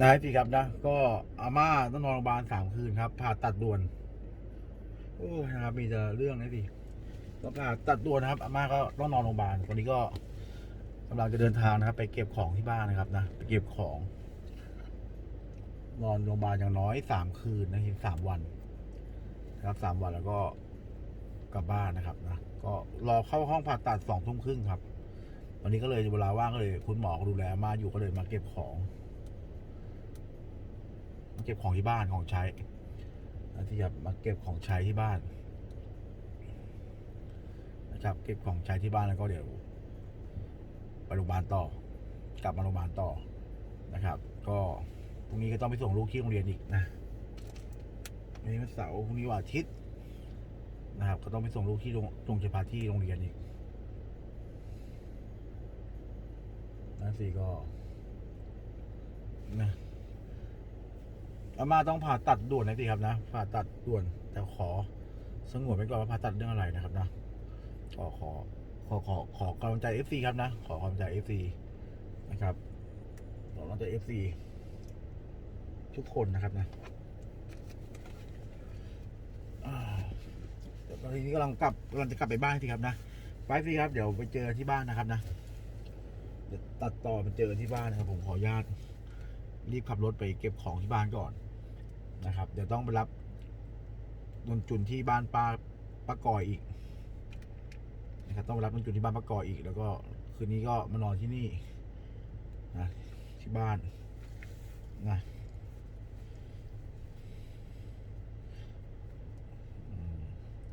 นะสิครับนะ ก็อาม่าต้องนอนโรงพยาบาลสามคืนครับผ่าตัดด่วน โอ้นะครับ มีแต่เรื่องนะสิก็ผ่าตัดด่วนนะครับอาม่าก็ต้องนอนโรงพยาบาลตอนนี้ก็กำลังจะเดินทางนะครับ ไปเก็บของที่บ้านนะครับนะไปเก็บของ นอนโรงพยาบาลอย่างน้อยสามคืนนะครับสามวันนะครับสามวันแล้วก็กลับบ้านนะครับนะก็รอเข้าห้องผ่าตัดสองทุ่มครึ่งครับวันนี้ก็เลยเวลาว่างก็เลย คุณหมอก็ดูแลมาอยู่ก็เลยมาเก็บของ เก็บของที่บ้านของใช้ที่จะมาเก็บของใช้ที่บ้าน นะครับ เก็บของใช้ที่บ้านแล้วก็เดี๋ยวไปโรงพยาบาลต่อ กลับมาโรงพยาบาลต่อนะครับ ก็พรุ่งนี้ก็ต้องไปส่งลูกที่โรงเรียนอีกนะวันนี้วันเสาร์พรุ่งนี้วันอาทิตย์นะครับ ก็ต้องไปส่งลูกที่โรงโรงพยาบาลที่โรงเรียนอีกนั่นสิก็นะ อาม่าต้องผ่าตัดด่วนนะสิครับนะ ผ่าตัดด่วน แต่ขอสงวนไว้ก่อนว่าผ่าตัดเรื่องอะไรนะครับนะขอขอขอขอขอกำลังใจเอฟซีครับนะ ขอกำลังใจเอฟซีนะครับขอกำลังใจเอฟซีทุกคนนะครับนะตอนนี้กำลังกลับกำลังจะกลับไปบ้านสิครับนะไปสิครับ เดี๋ยวไปเจอที่บ้านนะครับนะตัดต่อมาเจอที่บ้านนะครับ ผมขออนุญาตรีบขับรถไปเก็บของที่บ้านก่อน นะครับ เดี๋ยวต้องไปรับนนจุนที่บ้านป้าป้ากอยอีกนะครับต้องไปรับนนจุนที่บ้านป้ากอยอีก แล้วก็คืนนี้ก็มานอนที่นี่นะที่บ้านนะ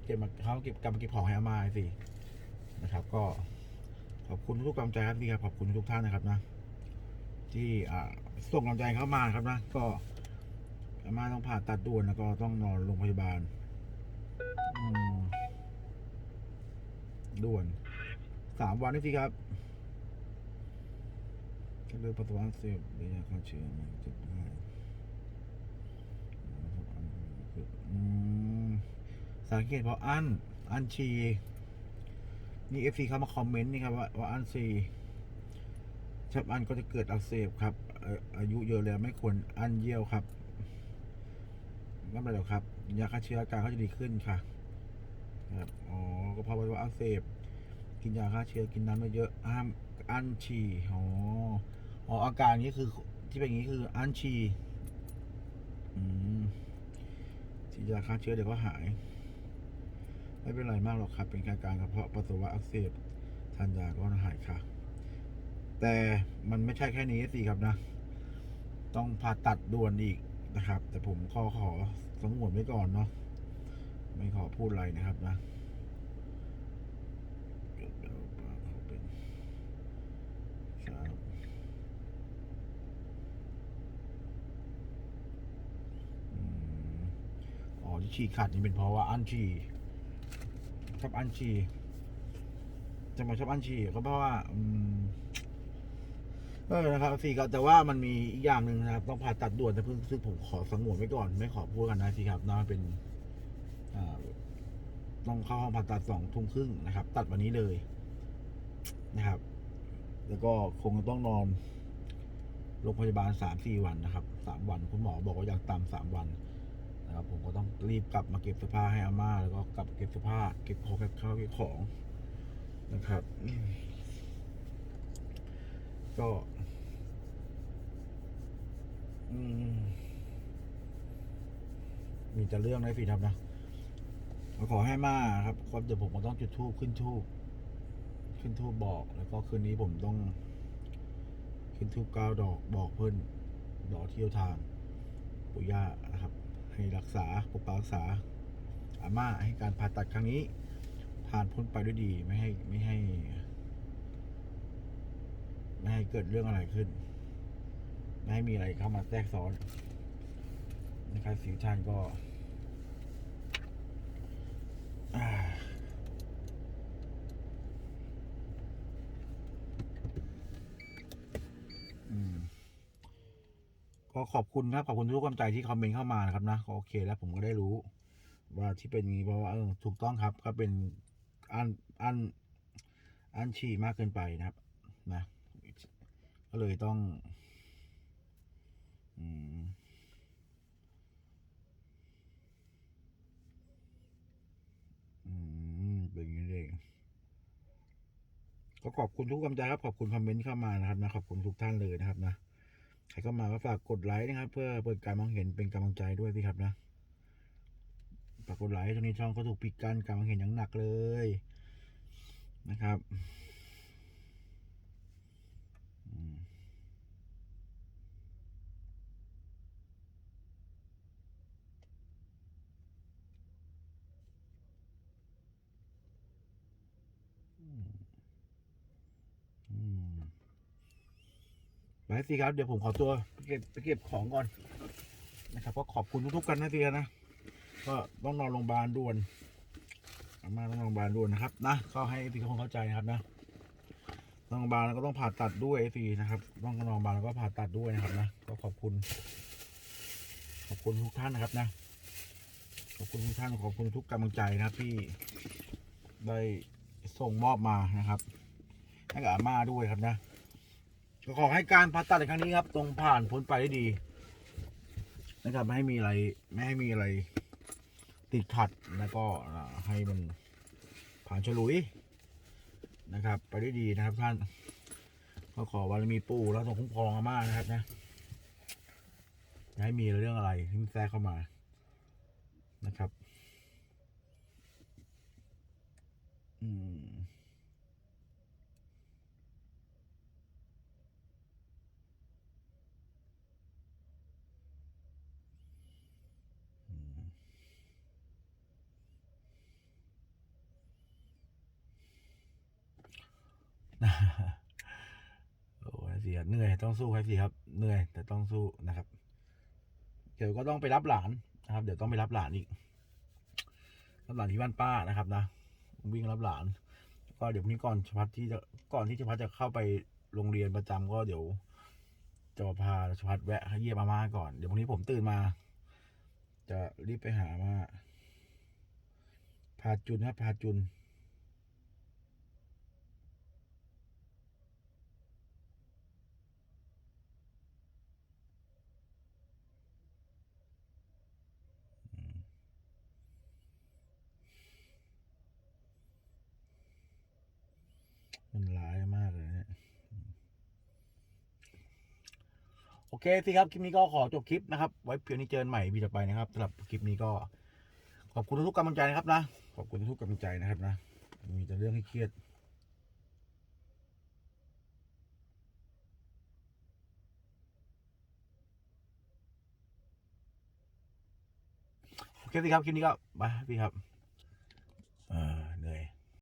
เก็บมาเขาเก็บกลับมาเก็บของให้อามาสินะครับ ก็ขอบคุณทุกกำลังใจครับพี่ครับขอบคุณทุกท่านนะครับนะ ที่ส่งกำลังใจเข้ามาครับนะ ก็ ม่าต้องผ่าตัดด่วนแล้วก็ต้องนอนโรงพยาบาลด่วนสามวันนี่สิครับก็เลยปัสสาวะอักเสพระยะฆ่าเชื้อมันจะได้อืมสาเหตุเพราะอันอันฉี่นี่เอฟซีเข้ามาคอมเมนต์นี่ครับว่าว่าอันซีชับอันก็จะเกิดอักเสบครับอายุเยอะแล้วไม่ควรอันเยี่ยวครับ ไม่เป็นไรหรอกครับ ยาฆ่าเชื้ออาการเขาจะดีขึ้นค่ะครับอ๋อก็เพราะว่าอักเสบกินยาฆ่าเชื้อกินน้ำไม่เยอะห้ามอันฉี่อ๋ออ๋ออาการนี้คือที่เป็นอย่างนี้คืออันฉี่อืมฉีดยาฆ่าเชื้อเดี๋ยวก็หาย ไม่เป็นไรมากหรอกครับ เป็นแค่การกระเพาะปัสสาวะอักเสบทานยาก็หายค่ะ แต่มันไม่ใช่แค่นี้สิครับนะ ต้องผ่าตัดด่วนอีก นะครับ แต่ผมขอขอสงวนไว้ก่อนเนาะไม่ขอพูดอะไรนะครับนะเกิดแล้วปากเขาเป็นครับอืมอ๋อที่ฉี่ขาดนี่เป็นเพราะว่าอันฉี่ชอบอันชีจะมาชอบอันชีก็เพราะว่า อืม เออนะครับสี่ก็แต่ว่ามันมีอีกอย่างหนึ่งนะครับต้องผ่าตัดด่วนแต่เพิ่งซึ่งผมขอสงวนไว้ก่อน ไม่ขอพูดกันนะสิครับน่าเป็นต้องเข้าห้องผ่าตัดสองทุ่มครึ่งนะครับ ตัดวันนี้เลยนะครับ แล้วก็คงต้องนอนโรงพยาบาลสามสี่วันนะครับสามวันคุณหมอบอกว่าอยากต่ำสามวันนะครับผมก็ต้องรีบกลับมาเก็บเสื้อผ้าให้อาม่า แล้วก็กลับเก็บเสื้อผ้าเก็บของเก็บข้าวเก็บของนะครับ ก็มีแต่เรื่องนะพี่ครับนะขอให้มาครับก็เดี๋ยวผมก็ต้องจุดทูบขึ้นทูบขึ้นทูบบอก แล้วก็คืนนี้ผมต้อง ขึ้นทูบเก้าดอกบอกเพื่อนดอกเที่ยวทางปู่ย่านะครับ ให้รักษาปกปักรักษา อาม่าให้การผ่าตัดครั้งนี้ผ่านพ้นไปด้วยดีไม่ให้ไม่ให้ ไม่ให้เกิดเรื่องอะไรขึ้น ไม่ให้มีอะไรเข้ามาแทรกซ้อนนะครับสิวท่านก็อืมก็ขอบคุณครับขอบคุณทุกกำลังใจที่คอมเมนต์เข้ามานะครับนะโอเค แล้วผมก็ได้รู้ ว่าที่เป็นงนี้เพราะว่าเออถูกต้องครับ ก็เป็นอันอันอันฉี่มากเกินไปนะครับ นะ ก็เลยต้องอืมอืมเป็นอย่างนี้เองก็ขอบคุณทุกกำลังใจครับขอบคุณคอมเมนต์เข้ามานะครับนะขอบคุณทุกท่านเลยนะครับนะใครเข้ามาก็ฝากกดไลค์นะครับ เพื่อเปิดการมองเห็นเป็นกำลังใจด้วยพี่ครับนะฝากกดไลค์ตรงนี้ช่องก็ถูกปิดกั้นการมองเห็นอย่างหนักเลยนะครับ ไปสิครับ เดี๋ยวผมขอตัวไปเก็บไปเก็บของก่อนนะครับก็ขอบคุณทุกๆกันนะทีนะ ก็ต้องนอนโรงพยาบาลด่วนอาม่าต้องนอนโรงพยาบาลด่วนนะครับนะก็ให้พี่ทุกคนเข้าใจนะครับนะนอนโรงพยาบาลแล้วก็ต้องผ่าตัดด้วยทีนะครับ ต้องนอนโรงพยาบาลแล้วก็ผ่าตัดด้วยนะครับนะก็ขอบคุณ ขอบคุณทุกท่านนะครับนะ ขอบคุณทุกท่านขอบคุณทุกกำลังใจนะครับที่ได้ส่งมอบมานะครับให้กับอาม่าด้วยครับนะ ขอให้การผ่าตัดในครั้งนี้ครับ ตรงผ่านพ้นไปได้ดี นะครับไม่ให้มีอะไรไม่ให้มีอะไร ติดขัดแล้วก็ให้มันผ่านฉลุยนะครับ ไปได้ดีนะครับท่านก็ขอบารมีปู่แล้วทรงคุ้มครองอาม่านะครับนะอย่าให้มีเรื่องอะไรที่แทรกเข้ามานะครับ โอ้ยเสียเหนื่อยต้องสู้ครับสิครับเหนื่อย แต่ต้องสู้นะครับ เดี๋ยวก็ต้องไปรับหลานนะครับ เดี๋ยวต้องไปรับหลานอีกรับหลานที่บ้านป้านะครับ นะวิ่งรับหลาน ก็เดี๋ยวนี้ก่อนชพัดที่จะก่อนที่ชพัดจะเข้าไปโรงเรียนประจำก็เดี๋ยวจะพาชพัดแวะเยี่ยมอาม่าก่อนเดี๋ยวพรุ่งนี้ผมตื่นมา จะรีบไปหามาพาจุนครับพาจุนมันร้ายมากเลยเนี่ยอืม โอเคสิครับ คลิปนี้ก็ขอจบคลิปนะครับ ไว้เพียงนี้เจอกันใหม่วีต่อไปนะครับสำหรับคลิปนี้ก็ ขอบคุณทุกกำลังใจนะครับนะ ขอบคุณทุกกำลังใจนะครับนะ มีแต่เรื่องให้เครียดโอเคสิครับคลิปนี้ก็ไปพี่ครับ